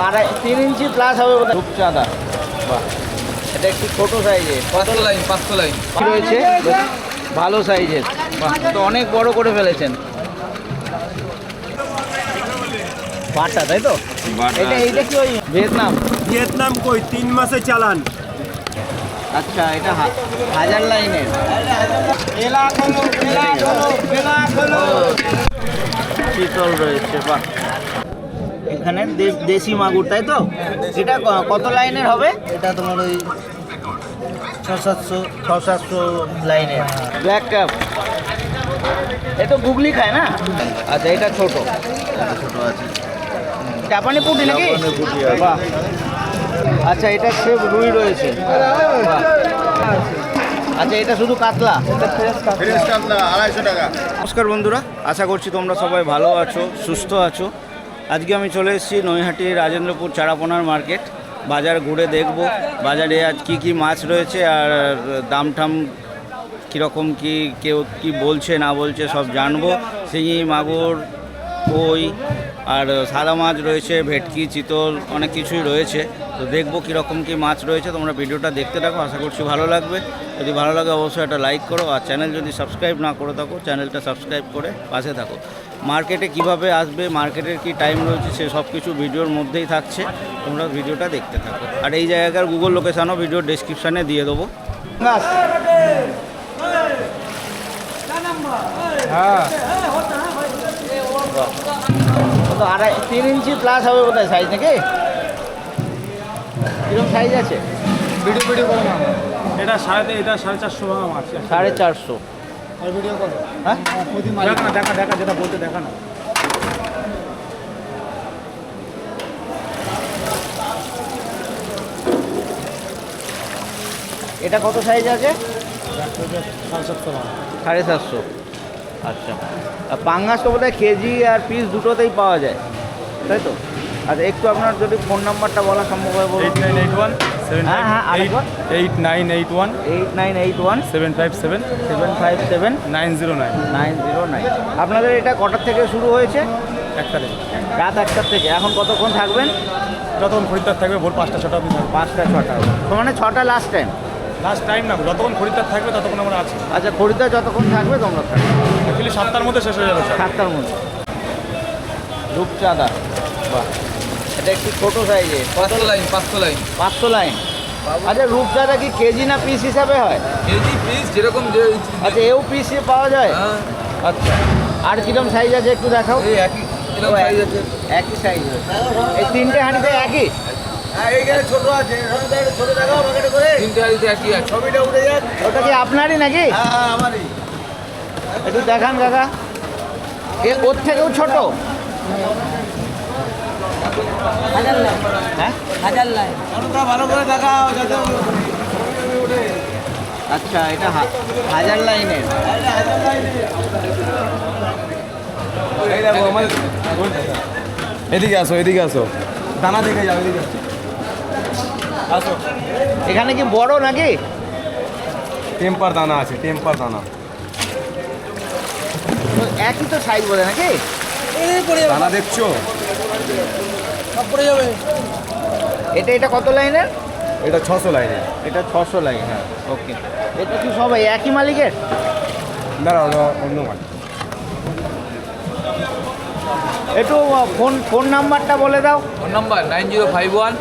আড়াই তিন ইঞ্চি প্লাস হবে রূপচাঁদা। বাহ। এটা একটু ছোট সাইজের পাঁচশো লাইন পাঁচশো লাইন রয়েছে? ভালো সাইজের বাহ তো অনেক বড় করে ফেলেছেন। বাটা তাই তো? এটা এইটা কি ওই ভিয়েতনাম? ভিয়েতনাম কই? তিন মাসে চালান। আচ্ছা এটা হা- হাজার লাইনের শীতল রয়েছে বাহ। এখানে দেশি মাগুর তাই তো? এটা কত লাইনের হবে? এটা তোমার ওই ছ সাতশো ছ সাতশো লাইনের। ব্ল্যাক ক্যাপ এ তো গুগলি খায় না? আচ্ছা এটা ছোট। ছোটো আছে জাপানি পুটি নাকি বাহ। আচ্ছা এটা সেব রুই রয়েছে। বাহ। আচ্ছা এটা শুধু কাতলা? আড়াইশো টাকা। নমস্কার বন্ধুরা আশা করছি তোমরা সবাই ভালো আছো সুস্থ আছো। আজকে আমি চলে এসেছি নৈহাটি রাজেন্দ্রপুর চারাপোনার মার্কেট। বাজার ঘুরে দেখব বাজারে আজ কি কি মাছ রয়েছে আর দাম টাম কীরকম কি কেউ কি বলছে না বলছে সব জানব। শিঙি মাগুর কই আর সাদা মাছ রয়েছে ভেটকি চিতল অনেক কিছুই রয়েছে। তো দেখব কীরকম কি মাছ রয়েছে তোমরা ভিডিওটা দেখতে থাকো আশা করছি ভালো লাগবে। যদি ভালো লাগে অবশ্যই একটা লাইক করো আর চ্যানেল যদি সাবস্ক্রাইব না করে থাকো চ্যানেলটা সাবস্ক্রাইব করে পাশে থাকো। মার্কেটে কীভাবে আসবে মার্কেটের কি টাইম রয়েছে সে সব কিছু ভিডিওর মধ্যেই থাকছে। তোমরা ভিডিওটা দেখতে থাকো। আর এই জায়গার গুগল লোকেশানও ভিডিও ডেসক্রিপশানে দিয়ে দেবো। তো আড়াই তিন ইঞ্চি প্লাস হবে বোধহয় সাইজ নাকি? কীরকম সাইজ আছে? ভিডিও ভিডিও করো না। এটা সাড়ে এটা সাড়ে চারশো টাকা মাছ সাড়ে চারশো। ভিডিও করো। হ্যাঁ? দেখা দেখা দেখা যেটা বলতে দেখা না। এটা কত সাইজ আছে? সাড়ে সাতশো। আচ্ছা। আর পাঙ্গাস তো বোধহয় কেজি আর পিস দুটোতেই পাওয়া যায়। তাই তো? আচ্ছা একটু আপনার যদি ফোন নাম্বারটা বলা সম্ভব হয় বলুন। Eight nine eight one seven. Eight nine eight one eight nine eight one seven five seven seven five seven nine zero nine nine zero nine আপনাদের এটা কটার থেকে শুরু হয়েছে? একটা রেট রাত একটার থেকে। এখন কতক্ষণ থাকবেন? যতক্ষণ খরিদ্দার থাকবে ভোর পাঁচটা ছটা অবধি থাকবে। পাঁচটা ছটা তো মানে ছটা লাস্ট টাইম লাস্ট টাইম না যতক্ষণ খরিদ্দার থাকবে ততক্ষণ আমরা আছি। আচ্ছা খরিদ্দার যতক্ষণ থাকবে তোমরা থাকবে। অ্যাকচুয়ালি সাতটার মধ্যে শেষ হয়ে যাবে সাতটার মধ্যে। রূপচাঁদা। বাহ। এটা একটু ছোট সাইজে পাঁচশো লাইন পাঁচশো লাইন। পাঁচশো লাইন। আচ্ছা রূপচাঁদা কি কেজি না পিস হিসাবে হয়? কেজি পিস যেরকম যে আচ্ছা এও পিস পাওয়া যায়? হ্যাঁ, আচ্ছা। আর কিরম সাইজ আছে একটু দেখাও? এই একই সাইজ আছে? একই সাইজ এই তিনটে হাঁড়িতে একই? ছোট আছে। ছোট দেখাও প্যাকেটে করে। তিনটে হাড়িতে একই আছে। ছবিটা উঠে যাক। ওটা কি আপনারই নাকি? হ্যাঁ একটু দেখান কাকা। এ ওর থেকেও ছোট হ্যাঁ হাজার লাইন ভালো করে দেখাও যাতে আচ্ছা এটা হা- হাজার লাইনের। এদিকে আসো এদিকে আসো। দানা দেখে যাও এদিকে। আসো। এখানে কি বড় নাকি? টেম্পার দানা আছে টেম্পার দানা। তো একই তো সাইজ বলে নাকি? দানা দেখছ? পড়ে যাবে। এটা এটা কত লাইনের? এটা ছশো লাইনের। এটা ছশো লাইন হ্যাঁ ওকে। এটা কি সবাই একই মালিকের? দাঁড়া ওটা অন্য মাছ একটু ফোন ফোন নাম্বারটা বলে দাও। Phone number nine zero five one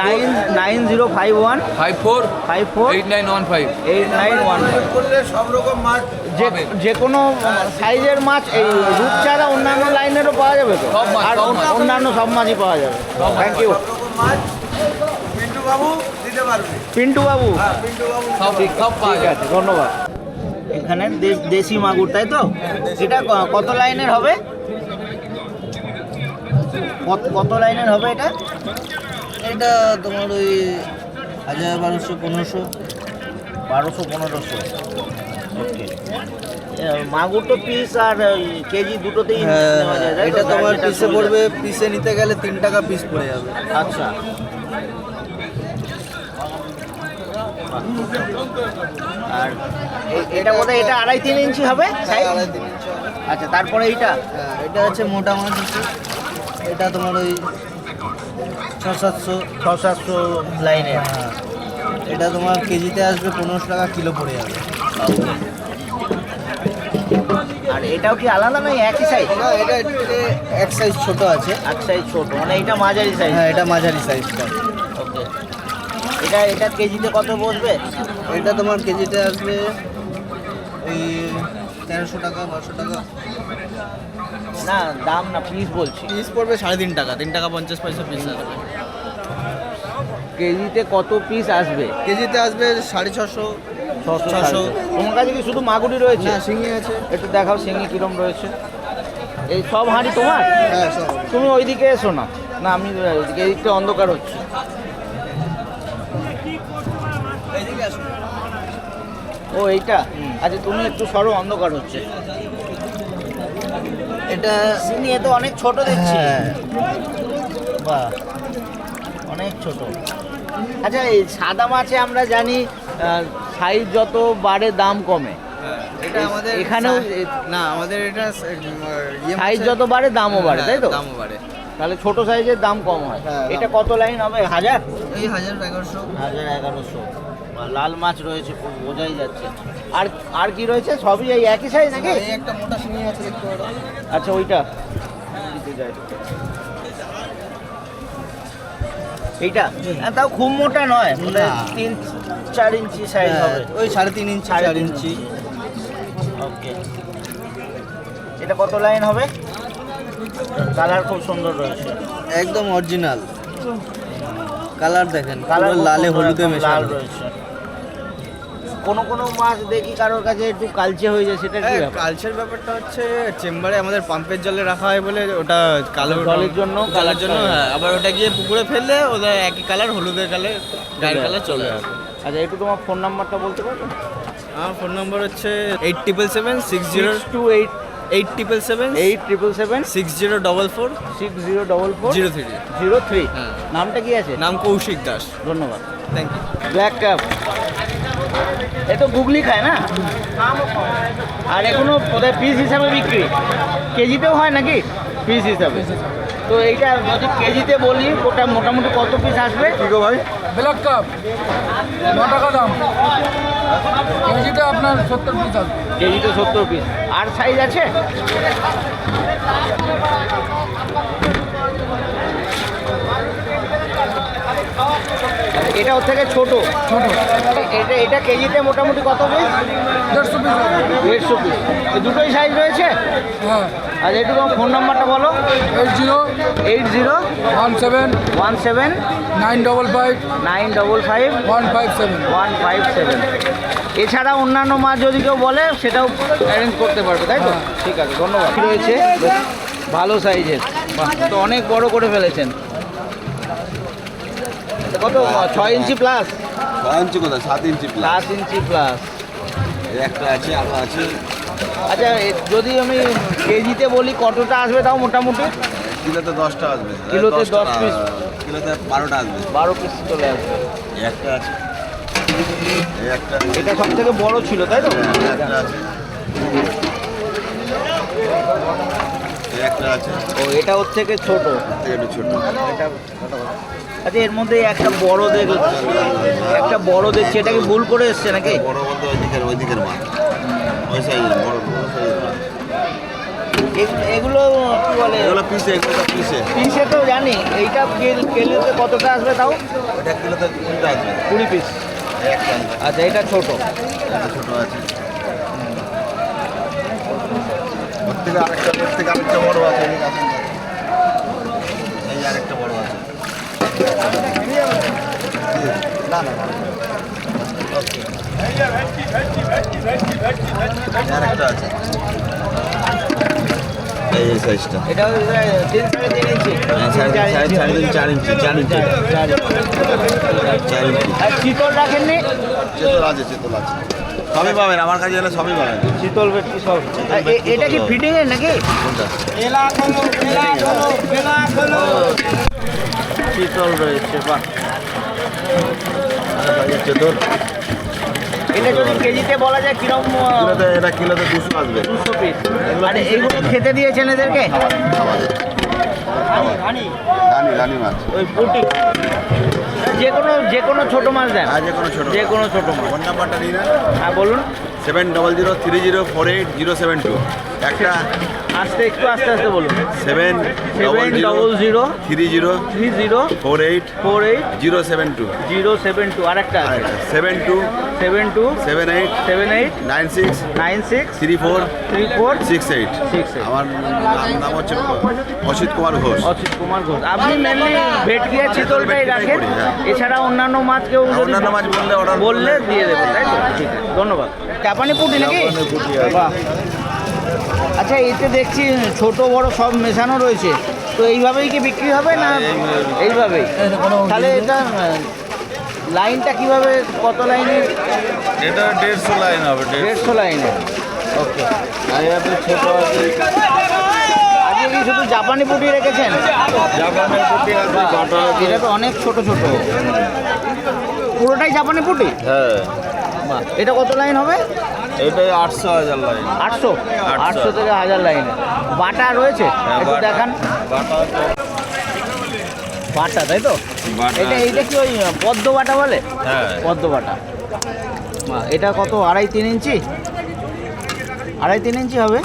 nine nine zero five one five four five four eight nine one five eight nine one করলে সব রকম মাছ যে যে কোনো সাইজের মাছ এই রূপচাঁদা অন্যান্য লাইনেরও পাওয়া যাবে তো? সব আর অন্যান্য সব মাছই পাওয়া যাবে। থ্যাংক ইউ মাছ পিন্টু বাবু দিতে পারবে। পিন্টু বাবু পিন্টু বাবু সব সব পাওয়া ধন্যবাদ। এখানে দেশি মাগুর তাই তো? এটা কত লাইনের হবে? কত- কত লাইনের হবে এটা? এটা তোমার ওই হাজার বারোশো পনেরোশো। বারোশো পনেরোশো। ওকে মাগুর তো পিস আর কেজি দুটোতেই তো? এটা তোমার পিসে পড়বে পিসে নিতে গেলে তিন টাকা পিস পড়ে যাবে। আচ্ছা। আর এটা বোধহয় এটা আড়াই তিন ইঞ্চি হবে হ্যাঁ, আড়াই তিন ইঞ্চি আচ্ছা তারপরে এইটা? হ্যাঁ এটা হচ্ছে মোটা মাছ এটা তোমার ওই ছ সাতশো ছ সাতশো লাইনে। হ্যাঁ। এটা তোমার কেজিতে আসবে পনেরোশো টাকা কিলো পড়ে যাবে। আর এটাও কি আলাদা নয় একই সাইজ না এটা একটু এক সাইজ ছোট আছে। এক সাইজ ছোট। মানে এটা মাঝারি সাইজ হ্যাঁ এটা মাঝারি সাইজটা ওকে। এটা এটা কেজিতে কত বসবে? এটা তোমার কেজিতে আসবে ওই তেরোশো টাকা বারোশো টাকা। না দাম না পিস বলছি। পিস পড়বে সাড়ে তিন টাকা তিন টাকা পঞ্চাশ পয়সা পিস আসবে কেজিতে কত পিস আসবে? কেজিতে আসবে সাড়ে ছশো ছশো। তোমার কাছে কি শুধু মাগুরি রয়েছে? না শিঙি আছে। একটু দেখাও সিঙ্গি কিরম রয়েছে। এই সব হাঁড়ি তোমার? হ্যাঁ সব। তুমি ওইদিকে এসো না। না আমি ওইদিকে অন্ধকার হচ্ছে। ও এইটা? আচ্ছা তুমি একটু সরো অন্ধকার হচ্ছে। এটা এ তো অনেক ছোট দেখছি। হ্যাঁ। বাহ অনেক ছোট। আচ্ছা এই সাদা মাছে আমরা জানি সাইজ যত বাড়ে দাম কমে। এটা আমাদের এখানেও না আমাদের এটা ইয়ে সাইজ যত বাড়ে দামও বাড়ে তাই তো? দামও বাড়ে। তাহলে ছোট সাইজের দাম কম হয়। হ্যাঁ, এটা কত লাইন হবে? হাজার? এই হাজার এগারোশো। হাজার এগারোশো। লাল মাছ রয়েছে খুব বোঝাই যাচ্ছে। আর আর কি রয়েছে? সবই এই একই সাইজ নাকি? এই একটা মোটা শিঙি আছে দেখতে পারো। আচ্ছা ওইটা। এইটা? হ্যাঁ, তাও খুব মোটা নয় মানে তিন চার ইঞ্চি সাইজ হ্যাঁ, হবে। ওই সাড়ে তিন ইঞ্চি চার ইঞ্চি। ওকে। এটা কত লাইন হবে? কালার খুব সুন্দর রয়েছে। একদম অরিজিনাল কালার দেখেন কালার লালে হলুদে লাল রয়েছে। কোনো কোনো মাছ দেখি কারোর কাছে একটু কালচে হয়ে যায় সেটা কি কালচার ব্যাপারটা হচ্ছে চেম্বারে আমাদের পাম্পের জলে রাখা হয় বলে ওটা কালো জলের জন্য কালার জন্য হ্যাঁ আবার ওটা গিয়ে পুকুরে ফেললে ওদের একই কালার হলুদের কালার গায়ের কালার চলে আসবে আচ্ছা একটু তোমার ফোন নাম্বারটা বলতে পারবে আমার ফোন নাম্বার হচ্ছে eight triple seven six zero two eight eight triple seven eight triple seven six zero double four six zero double four zero three zero three হ্যাঁ। নামটা কি আছে? নাম কৌশিক দাস। ধন্যবাদ। থ্যাংক ইউ ব্ল্যাক ক্যাপ এ তো গুগলি খায় না? আর এখনও কোথায় পিস হিসাবে বিক্রি। কেজিতেও হয় নাকি? পিস হিসাবে। তো এইটা যদি কেজিতে বলি ওটা মোটামুটি কত পিস আসবে? গো ভাই? Black carp. ন টাকা দাম। কেজিটা আপনার সত্তর পিস আছে কেজিতে সত্তর পিস আর সাইজ আছে? এটা ওর থেকে ছোট। ছোট। এটা এটা কেজিতে মোটামুটি কত পিস দেড়শো পিস দেড়শো পিস দুটোই সাইজ রয়েছে? হ্যাঁ। আর একটু ফোন নাম্বারটা বলো। Eight zero. Eight zero. One seven. One seven. Nine double five. Nine double five. One five seven. One five seven. এছাড়া অন্যান্য মাছ যদি কেউ বলে সেটাও অ্যারেঞ্জ করতে পারবে তাই তো? হ্যাঁ। ঠিক আছে ধন্যবাদ। রয়েছে। ভালো সাইজের তো অনেক বড় করে ফেলেছেন। কত? ছয় ইঞ্চি প্লাস ছয় ইঞ্চি কোথায়? সাত ইঞ্চি প্লাস সাত ইঞ্চি প্লাস একটা আছে আরও আছে। আচ্ছা যদি আমি কেজিতে বলি কতটা আসবে তাও মোটামুটি? কিলোতে দশটা আসবে। কিলোতে দশ piece? কিলোতে বারোটা আসবে। বারো পিস চলে আসবে। একটা আছে। একটা এটা সব থেকে বড় ছিল তাই তো? হ্যাঁ, একটা আছে। একটা আছে। ও এটা ওর থেকে ছোট। একটু ছোট। এটা আচ্ছা এর মধ্যে একটা বড় দেখ একটা বড় দেখছি এটা কি ভুল করে এসছে নাকি? বড় বলতে ওই দিকের ওই দিকের মাছ ওই সাইজের বড় বড় সাইজের মাছ এগুলো- কি বলে? এগুলো পিসে এগুলো পিসে পিসে তো জানি। এইটা কেল- কেলিতে কতটা আসবে তাও? ওটা কিলোতে কুড়িটা আসবে। কুড়ি পিস আচ্ছা এটা ছোট। ছোট আছে ওর থেকে আরেকটা ওর থেকে আরেকটা বড় আছে এদিকে আসুন। এই আরেকটা বড় আছে। না না না। ওকে আরেকটা আছে। এই এই সাইজটা এটা তিন সাড়ে তিন ইঞ্চি। সাড়ে তিন, সাড়ে তিন চার ইঞ্চি চার ইঞ্চি। চার- চার ইঞ্চি। চার ইঞ্চি। আর শীতল রাখেননি? চেতল আছে চেতল আছে। সবই পাবেন আমার কাছে এলে সবই পাবেন। শীতল ভেটকি সব। এ- এটা কি ফিটিং এর নাকি? শীতল রয়েছে বাহ। চেতল এটা যদি কেজিতে বলা যায় কিরম কিলোতে এটা কিলোতে দুশো আসবে। দুশো পিস আর এইগুলো খেতে দিয়েছেন এদেরকে? রানি রানি মাছ। ওই পুটি। যে কোনো যে কোনো ছোটো মাছ দেন। আর যে কোনো ছোটো যে কোনো ছোটো মাছ। ফোন নাম্বারটা নিন হ্যাঁ বলুন। Seven double zero three zero four eight zero seven two. একটা আস্তে একটু আস্তে আস্তে বলুন। Seven seven double zero three zero three zero four eight four eight zero seven two zero seven two আরেকটা seven two seven two seven eight seven eight nine six nine six three four three four six eight six আমার নাম- হচ্ছে অসিত কুমার ঘোষ। অচিত কুমার ঘোষ। আপনি mainly ভেটকি আর চিতলটাই রাখেন। হ্যাঁ। এছাড়া অন্যান্য মাছ কেউ অন্যান্য মাছ বললে বললে দিয়ে দেবেন তাই তো? ঠিক আছে ধন্যবাদ। পুটি নাকি? জাপানি পুঁটি আছে। বাহ। আচ্ছা এতে দেখছি ছোট বড় সব মেশানো রয়েছে। তো এইভাবেই কি বিক্রি হবে না এইভাবেই? তাহলে এটা লাইনটা কীভাবে কত লাইনে? এটা দেড়শো লাইন হবে দেড়শো। লাইনে। ওকে। ছোট আছে। আজকে কি শুধু জাপানি পুটি রেখেছেন? জাপানের পুঁটি এটা তো অনেক ছোট ছোট। পুরোটাই জাপানি পুটি? হ্যাঁ। এটা কত লাইন হবে? এটাই আটশো হাজার লাইন আটশো? আটশো। থেকে হাজার লাইনে বাটা রয়েছে? হ্যাঁ, একটু বাটা। দেখান। বাটা আছে। বাটা তাই তো? বাটা এটা কি ওই পদ্ম বাটা বলে? হ্যাঁ। পদ্ম বাটা। এটা কত? আড়াই তিন ইঞ্চি? আড়াই তিন ইঞ্চি হবে?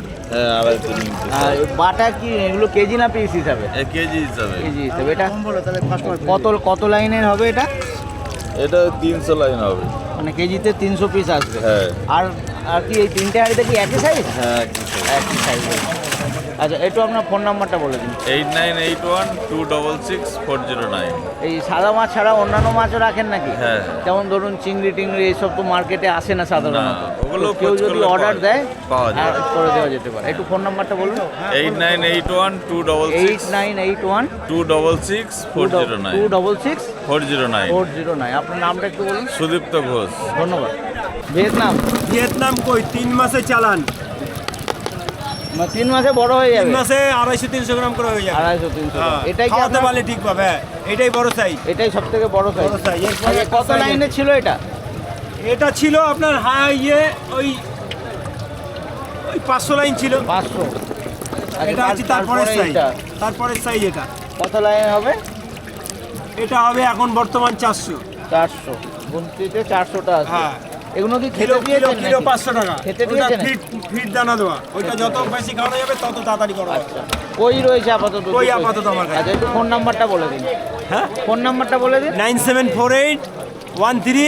হ্যাঁ বাটা কি এগুলো কেজি না পিস হিসাবে? কেজি হিসাবে। কেজি হিসাবে। এটা কত কত লাইনের হবে এটা? এটা তিনশো লাইন হবে। মানে কেজিতে তিনশো পিস আসবে। হ্যাঁ। আর আর কি এই তিনটে হাঁড়িতে কি একই সাইজ হ্যাঁ একই সাইজ আচ্ছা একটু আপনার ফোন নাম্বারটা বলে দিন। Eight nine eight one two double six four zero nine এই সাদা মাছ ছাড়া অন্যান্য মাছও রাখেন নাকি? হ্যাঁ। যেমন ধরুন চিংড়ি টিংড়ি এইসব তো মার্কেটে আসে না সাধারণত। ওগুলো কেউ খোঁজ যদি করলে অর্ডার পাওয়া দেয় পাওয়া যায়। আর করে দেওয়া যেতে পারে। একটু ফোন নাম্বারটা বলুন। Eight nine eight one two double eight six nine eight one two double six four zero nine two double six four zero nine four zero nine আপনার নামটা একটু বলুন। সুদীপ্ত ঘোষ। ধন্যবাদ। ভিয়েতনাম? ভিয়েতনাম কই? তিন মাসে চালান। মানে তিন মাসে বড় হয়ে যাবে? তিন মাসে আড়াইশো তিনশো গ্রাম করে হয়ে যাবে। আড়াইশো তিনশো হ্যাঁ, এটাই খাওয়াতে পারলে ঠিক পাবে। এটাই বড় সাইজ এটাই সব থেকে বড় সাইজ বড় size, কত লাইনে ছিল এটা? এটা ছিল আপনার হাই ইয়ে ওই ওই পাঁচশো লাইন ছিল। পাঁচশো। এটা আছে তারপরের সাইজ তারপরের সাইজ এটা। কত লাইন হবে? এটা হবে এখন বর্তমান চারশো। চারশো। গুনতিতে চারশোটা আছে। হ্যাঁ। এগুলো কি খেতে দিয়েছেন কিলো নাকি? পাঁচশো টাকা। খেতে ওটা দিয়েছেন? ফিট ফিট দানা দেওয়া। ওইটা যত বেশি খাওয়ানো যাবে তত তাড়াতাড়ি করা আচ্ছা। কই রয়েছে আপাতত কই আপাতত আমার কাছে। আচ্ছা একটু ফোন নাম্বারটা বলে দিন। হ্যাঁ? ফোন নাম্বারটা বলে দিন। Nine seven four eight one three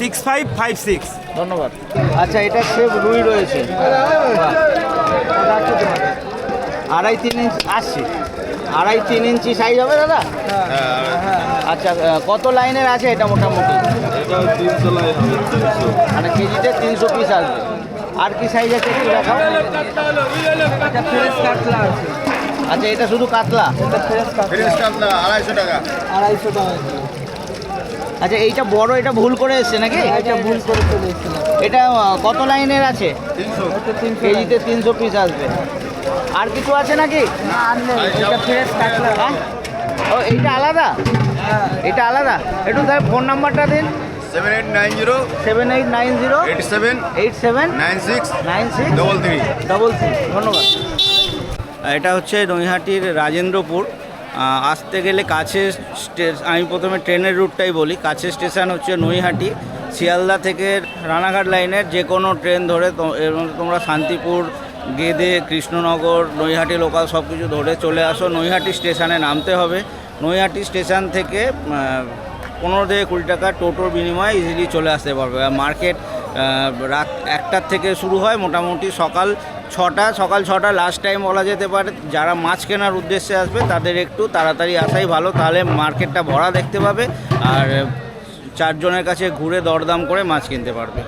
six five five six. ধন্যবাদ। আচ্ছা এটা সেব রুই রয়েছে। আড়াই তিন ইঞ্চ আসছে আড়াই তিন ইঞ্চি সাইজ হবে দাদা? আচ্ছা কত লাইনের আছে এটা মোটামুটি? মানে কেজিতে তিনশো পিস আসবে। আর কি সাইজ আছে একটু দেখাও। আচ্ছা এটা শুধু কাতলা? ফ্রেশ টাকা। আড়াইশো টাকা। আচ্ছা এইটা বড় এটা ভুল করে এসছে নাকি? এটা ভুল করে চলে এটা কত লাইনের আছে? কেজিতে তিনশো পিস আসবে। আর কিছু আছে নাকি? হ্যাঁ? ও এইটা আলাদা? এটা আলাদা? একটু তাহলে ফোন নাম্বারটা দিন। Seven eight nine zero seven eight nine zero eight seven eight seven nine six nine six double three double three ধন্যবাদ। এটা হচ্ছে নৈহাটির রাজেন্দ্রপুর। আসতে গেলে কাছে স্টে- আমি প্রথমে ট্রেনের রুটটাই বলি। কাছে স্টেশন হচ্ছে নৈহাটি। শিয়ালদা থেকে রানাঘাট লাইনের যে কোনো ট্রেন ধরে এর মধ্যে তোমরা শান্তিপুর গেদে কৃষ্ণনগর নৈহাটি লোকাল সব কিছু ধরে চলে আসো। নৈহাটি স্টেশনে নামতে হবে। নৈহাটি স্টেশন থেকে পনেরো থেকে কুড়ি টাকা টোটোর বিনিময়ে ইজিলি চলে আসতে পারবে। মার্কেট রাত একটার থেকে শুরু হয় মোটামুটি সকাল ছটা সকাল ছটা লাস্ট টাইম বলা যেতে পারে। যারা মাছ কেনার উদ্দেশ্যে আসবে, তাদের একটু তাড়াতাড়ি আসাই ভালো, তাহলে মার্কেটটা ভরা দেখতে পাবে। আর চারজনের কাছে ঘুরে দরদাম করে মাছ কিনতে পারবে।